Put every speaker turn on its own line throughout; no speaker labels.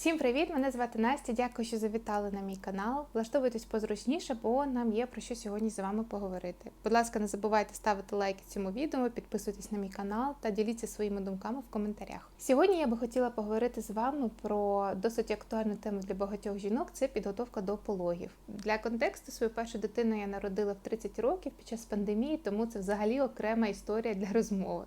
Всім привіт! Мене звати Настя. Дякую, що завітали на мій канал. Влаштовуйтесь позручніше, бо нам є про що сьогодні з вами поговорити. Будь ласка, не забувайте ставити лайки цьому відео, підписуйтесь на мій канал та діліться своїми думками в коментарях. Сьогодні я би хотіла поговорити з вами про досить актуальну тему для багатьох жінок це підготовка до пологів. Для контексту свою першу дитину я народила в 30 років під час пандемії, тому це взагалі окрема історія для розмови.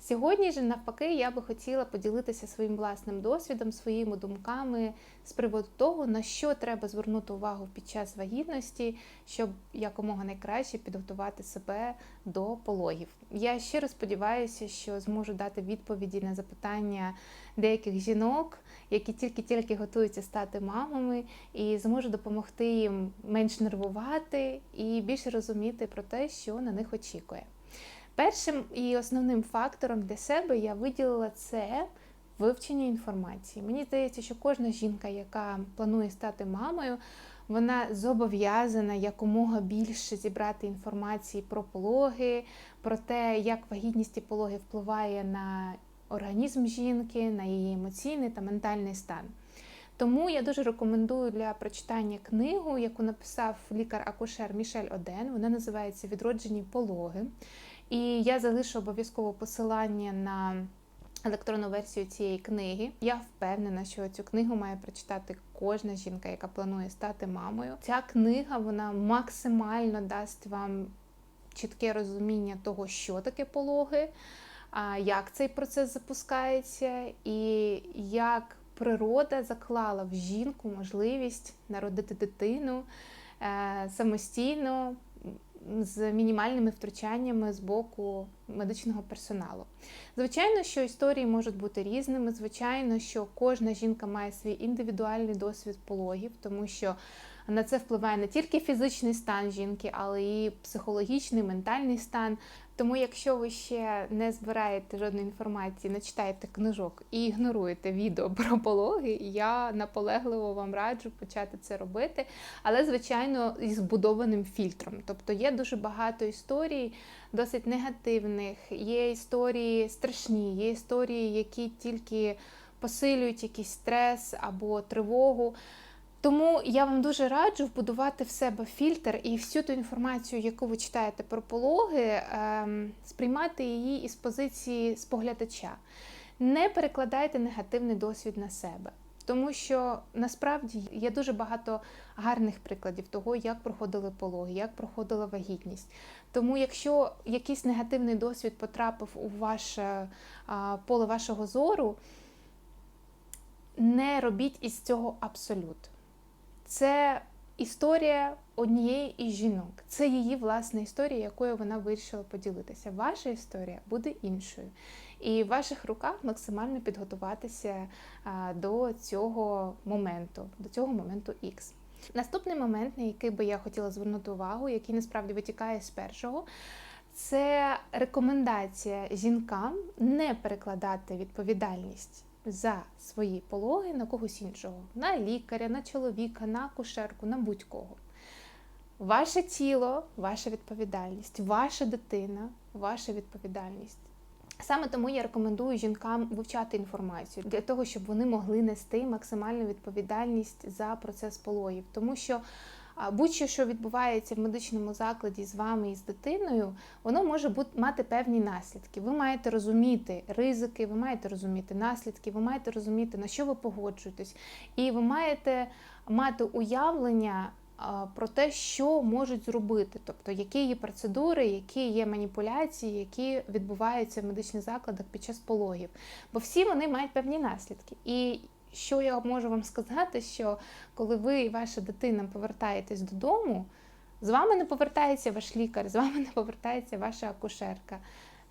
Сьогодні ж, навпаки, я би хотіла поділитися своїм власним досвідом, своїми думками з приводу того, на що треба звернути увагу під час вагітності, щоб якомога найкраще підготувати себе до пологів. Я щиро сподіваюся, що зможу дати відповіді на запитання деяких жінок, які тільки-тільки готуються стати мамами, і зможу допомогти їм менш нервувати і більше розуміти про те, що на них очікує. Першим і основним фактором для себе я виділила це вивчення інформації. Мені здається, що кожна жінка, яка планує стати мамою, вона зобов'язана якомога більше зібрати інформації про пологи, про те, як вагітність і пологи впливає на організм жінки, на її емоційний та ментальний стан. Тому я дуже рекомендую для прочитання книгу, яку написав лікар-акушер Мішель Оден. Вона називається Відроджені пологи. І я залишу обов'язково посилання на електронну версію цієї книги. Я впевнена, що цю книгу має прочитати кожна жінка, яка планує стати мамою. Ця книга вона максимально дасть вам чітке розуміння того, що таке пологи, як цей процес запускається, і як природа заклала в жінку можливість народити дитину е, самостійно з мінімальними втручаннями з боку медичного персоналу. Звичайно, що історії можуть бути різними. Звичайно, що кожна жінка має свій індивідуальний досвід пологів, тому що на це впливає не тільки фізичний стан жінки, але і психологічний, ментальний стан. Тому, якщо ви ще не збираєте жодної інформації, не читаєте книжок і ігноруєте відео про пологи, я наполегливо вам раджу почати це робити, але, звичайно, із збудованим фільтром. Тобто є дуже багато історій, досить негативних, є історії страшні, є історії, які тільки посилюють якийсь стрес або тривогу. Тому я вам дуже раджу вбудувати в себе фільтр і всю ту інформацію, яку ви читаєте про пологи, ем, сприймати її із позиції споглядача. Не перекладайте негативний досвід на себе. Тому що насправді є дуже багато гарних прикладів того, як проходили пологи, як проходила вагітність. Тому, якщо якийсь негативний досвід потрапив у ваше а, поле вашого зору, не робіть із цього абсолют. Це історія однієї із жінок. Це її власна історія, якою вона вирішила поділитися. Ваша історія буде іншою. І в ваших руках максимально підготуватися до цього моменту, до цього моменту X. Наступний момент, на який би я хотіла звернути увагу, який насправді витікає з першого, це рекомендація жінкам не перекладати відповідальність за свої пологи на когось іншого, на лікаря, на чоловіка, на кушерку, на будь-кого. Ваше тіло, ваша відповідальність, ваша дитина, ваша відповідальність. Саме тому я рекомендую жінкам вивчати інформацію для того, щоб вони могли нести максимальну відповідальність за процес пологів, тому що будь-що, що відбувається в медичному закладі з вами і з дитиною, воно може бути мати певні наслідки. Ви маєте розуміти ризики, ви маєте розуміти наслідки, ви маєте розуміти, на що ви погоджуєтесь, і ви маєте мати уявлення. Про те, що можуть зробити, тобто які є процедури, які є маніпуляції, які відбуваються в медичних закладах під час пологів, бо всі вони мають певні наслідки. І що я можу вам сказати, що коли ви і ваша дитина повертаєтесь додому, з вами не повертається ваш лікар, з вами не повертається ваша акушерка.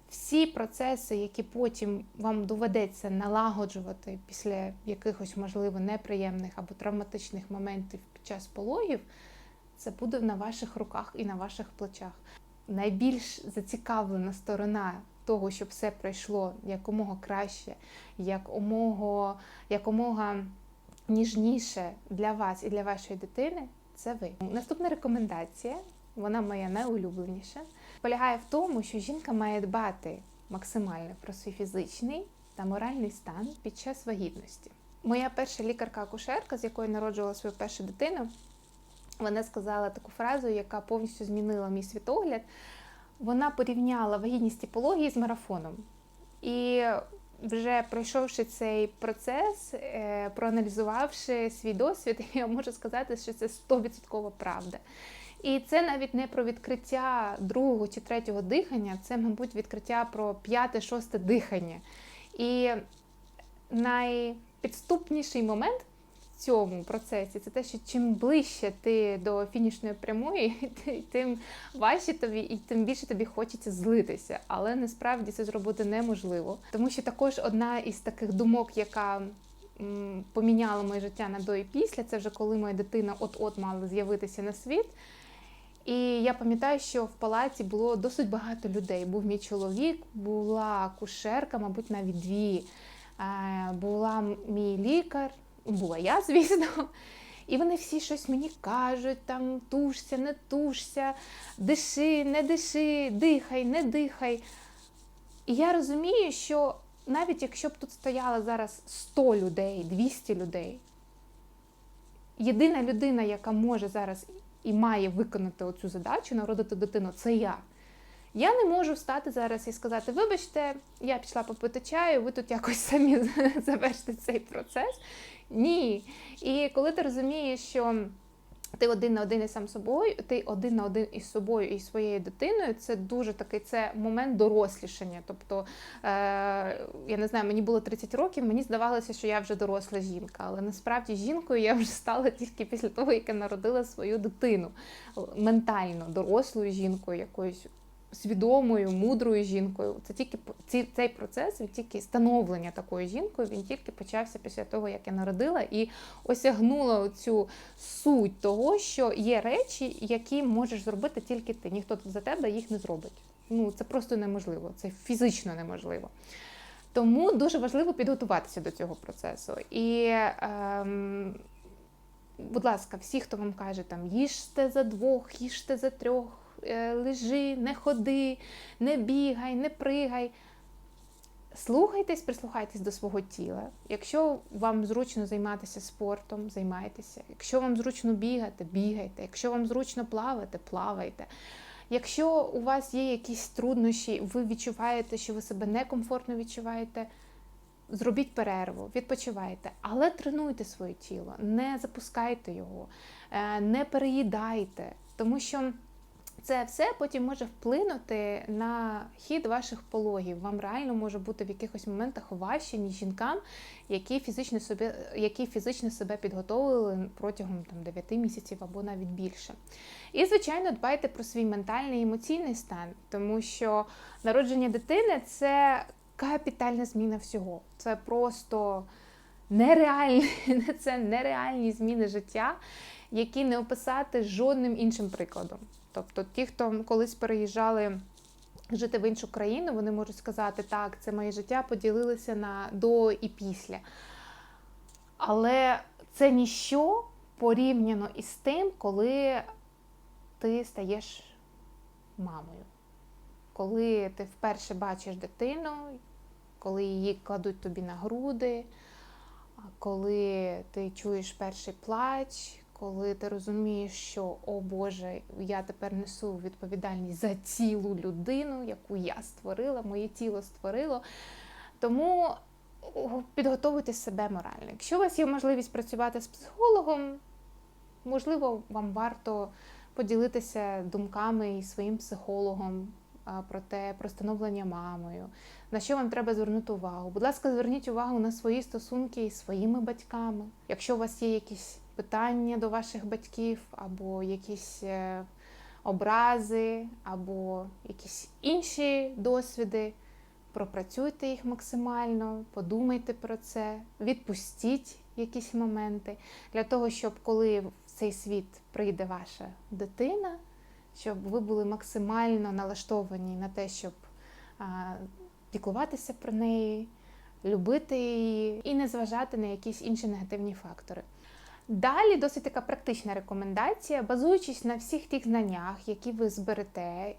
Всі процеси, які потім вам доведеться налагоджувати після якихось, можливо, неприємних або травматичних моментів під час пологів, це буде на ваших руках і на ваших плечах. Найбільш зацікавлена сторона того, щоб все пройшло якомога краще, якомога, якомога ніжніше для вас і для вашої дитини, це ви. Наступна рекомендація, вона моя найулюбленіша, полягає в тому, що жінка має дбати максимально про свій фізичний та моральний стан під час вагітності. Моя перша лікарка-акушерка, з якою народжувала свою першу дитину, вона сказала таку фразу, яка повністю змінила мій світогляд. Вона порівняла вагітність і пології з марафоном. І вже пройшовши цей процес, е, проаналізувавши свій досвід, я можу сказати, що це 100% правда. І це навіть не про відкриття другого чи третього дихання, це, мабуть, відкриття про п'яте, шосте дихання. І найпідступніший момент цьому процесі це те, що чим ближче ти до фінішної прямої, тим важче тобі і тим більше тобі хочеться злитися. Але насправді це зробити неможливо. Тому що також одна із таких думок, яка поміняла моє життя на до і після, це вже коли моя дитина от-от мала з'явитися на світ. І я пам'ятаю, що в палаці було досить багато людей. Був мій чоловік, була кушерка, мабуть, навіть дві. Е, Була мій лікар, була я, звісно. І вони всі щось мені кажуть, там тушся, не тушся, диши, не диши, дихай, не дихай. І я розумію, що навіть якщо б тут стояло зараз 100 людей, 200 людей, єдина людина, яка може зараз і має виконати оцю задачу, народити дитину, це я. Я не можу встати зараз і сказати: вибачте, я пішла попити чаю, ви тут якось самі завершите цей процес. Ні. І коли ти розумієш, що ти один на один із сам собою, ти один на один із собою і своєю дитиною, це дуже такий це момент дорослішання. Тобто, е, я не знаю, мені було 30 років, мені здавалося, що я вже доросла жінка, але насправді жінкою я вже стала тільки після того, як я народила свою дитину ментально дорослою жінкою, якоюсь свідомою, мудрою жінкою. Це тільки ці, цей процес, він тільки становлення такою жінкою, він тільки почався після того, як я народила, і осягнула цю суть того, що є речі, які можеш зробити тільки ти. Ніхто за тебе їх не зробить. Ну це просто неможливо, це фізично неможливо. Тому дуже важливо підготуватися до цього процесу. І ем, будь ласка, всі, хто вам каже, там їжте за двох, їжте за трьох, лежи, не ходи, не бігай, не пригай. Слухайтесь, прислухайтесь до свого тіла. Якщо вам зручно займатися спортом, займайтеся. Якщо вам зручно бігати, бігайте. Якщо вам зручно плавати, плавайте. Якщо у вас є якісь труднощі, ви відчуваєте, що ви себе некомфортно відчуваєте, зробіть перерву, відпочивайте, але тренуйте своє тіло, не запускайте його, е, не переїдайте, тому що це все потім може вплинути на хід ваших пологів. Вам реально може бути в якихось моментах важче, ніж жінкам, які фізично себе, які фізично себе підготовили протягом там, 9 місяців або навіть більше. І, звичайно, дбайте про свій ментальний і емоційний стан, тому що народження дитини це капітальна зміна всього. Це просто нереальні, це нереальні зміни життя, які не описати жодним іншим прикладом. Тобто, ті, хто колись переїжджали жити в іншу країну, вони можуть сказати, так, це моє життя поділилося на до і після. Але це ніщо порівняно із тим, коли ти стаєш мамою. Коли ти вперше бачиш дитину, коли її кладуть тобі на груди, коли ти чуєш перший плач, коли ти розумієш, що о Боже, я тепер несу відповідальність за цілу людину, яку я створила, моє тіло створило. Тому підготовуйте себе морально. Якщо у вас є можливість працювати з психологом, можливо, вам варто поділитися думками і своїм психологом про те, про становлення мамою, на що вам треба звернути увагу. Будь ласка, зверніть увагу на свої стосунки із своїми батьками. Якщо у вас є якісь питання до ваших батьків, або якісь е, образи, або якісь інші досвіди, пропрацюйте їх максимально, подумайте про це, відпустіть якісь моменти для того, щоб коли в цей світ прийде ваша дитина, щоб ви були максимально налаштовані на те, щоб піклуватися про неї, любити її і не зважати на якісь інші негативні фактори. Далі досить така практична рекомендація, базуючись на всіх тих знаннях, які ви зберете, е,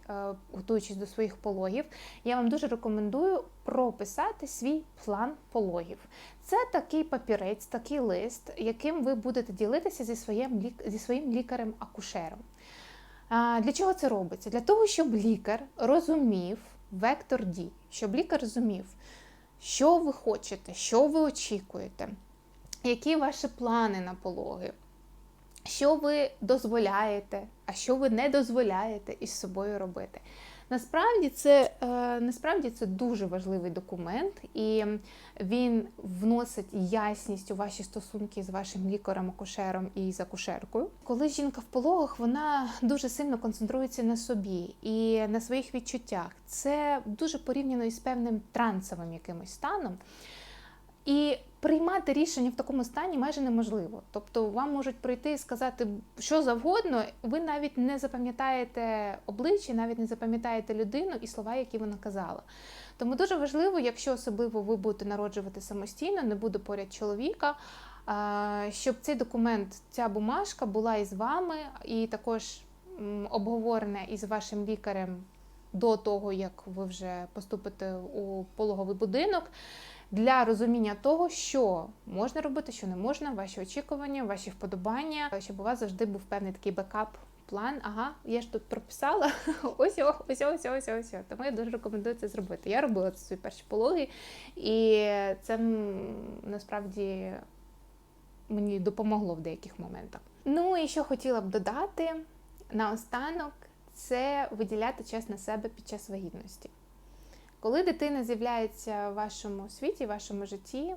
готуючись до своїх пологів, я вам дуже рекомендую прописати свій план пологів. Це такий папірець, такий лист, яким ви будете ділитися зі своїм, зі своїм лікарем-акушером. Для чого це робиться? Для того, щоб лікар розумів вектор дій, щоб лікар розумів, що ви хочете, що ви очікуєте, які ваші плани на пологи, що ви дозволяєте, а що ви не дозволяєте із собою робити. Насправді це, е, насправді це дуже важливий документ, і він вносить ясність у ваші стосунки з вашим лікарем-акушером і з акушеркою. Коли жінка в пологах, вона дуже сильно концентрується на собі і на своїх відчуттях. Це дуже порівняно із певним трансовим якимось станом. І приймати рішення в такому стані майже неможливо. Тобто вам можуть прийти і сказати що завгодно, ви навіть не запам'ятаєте обличчя, навіть не запам'ятаєте людину і слова, які вона казала. Тому дуже важливо, якщо особливо ви будете народжувати самостійно, не буде поряд чоловіка, щоб цей документ, ця бумажка була із вами і також обговорена із вашим лікарем до того, як ви вже поступите у пологовий будинок для розуміння того, що можна робити, що не можна, ваші очікування, ваші вподобання, щоб у вас завжди був певний такий бекап. План, ага, я ж тут прописала. Ось, ось, ось, ось, ось. Тому я дуже рекомендую це зробити. Я робила це свої перші пологи, і це насправді мені допомогло в деяких моментах. Ну і що хотіла б додати наостанок, це виділяти час на себе під час вагітності. Коли дитина з'являється в вашому світі, в вашому житті,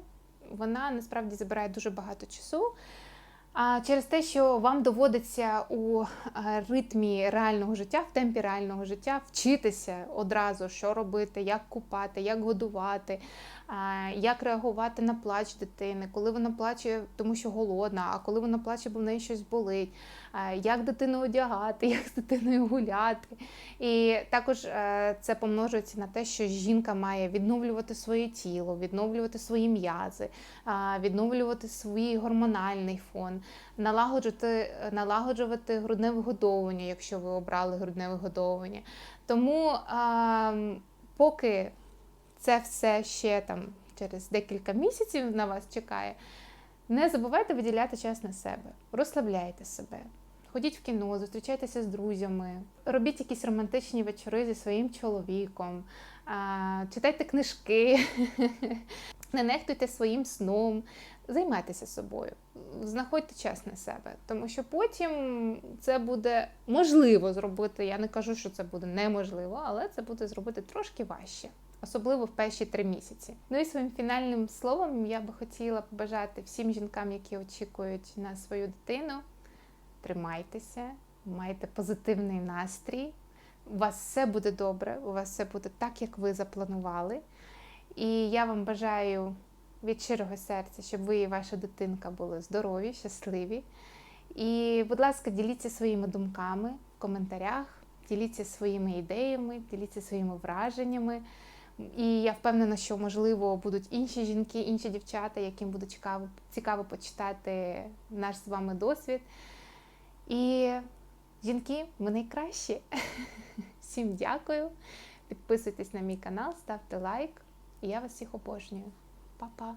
вона насправді забирає дуже багато часу. А через те, що вам доводиться у е, ритмі реального життя, в темпі реального життя вчитися одразу, що робити, як купати, як годувати, як реагувати на плач дитини, коли вона плаче, тому що голодна, а коли вона плаче, бо в неї щось болить, як дитину одягати, як з дитиною гуляти. І також е, це помножується на те, що жінка має відновлювати своє тіло, відновлювати свої м'язи, відновлювати свій гормональний фон, налагоджувати, налагоджувати грудне вигодовування, якщо ви обрали грудне вигодовування. Тому поки це все ще там через декілька місяців на вас чекає, не забувайте виділяти час на себе, розслабляйте себе. Ходіть в кіно, зустрічайтеся з друзями, робіть якісь романтичні вечори зі своїм чоловіком, читайте книжки, не нехтуйте своїм сном, займайтеся собою, знаходьте час на себе, тому що потім це буде можливо зробити. Я не кажу, що це буде неможливо, але це буде зробити трошки важче. Особливо в перші три місяці. Ну і своїм фінальним словом я би хотіла побажати всім жінкам, які очікують на свою дитину. Тримайтеся, майте позитивний настрій. У вас все буде добре, у вас все буде так, як ви запланували. І я вам бажаю від щирого серця, щоб ви і ваша дитинка були здорові, щасливі. І, будь ласка, діліться своїми думками в коментарях, діліться своїми ідеями, діліться своїми враженнями. І я впевнена, що можливо будуть інші жінки, інші дівчата, яким буде цікаво, цікаво почитати наш з вами досвід. І жінки, ми найкращі. Всім дякую. Підписуйтесь на мій канал, ставте лайк. І я вас всіх обожнюю. Па-па!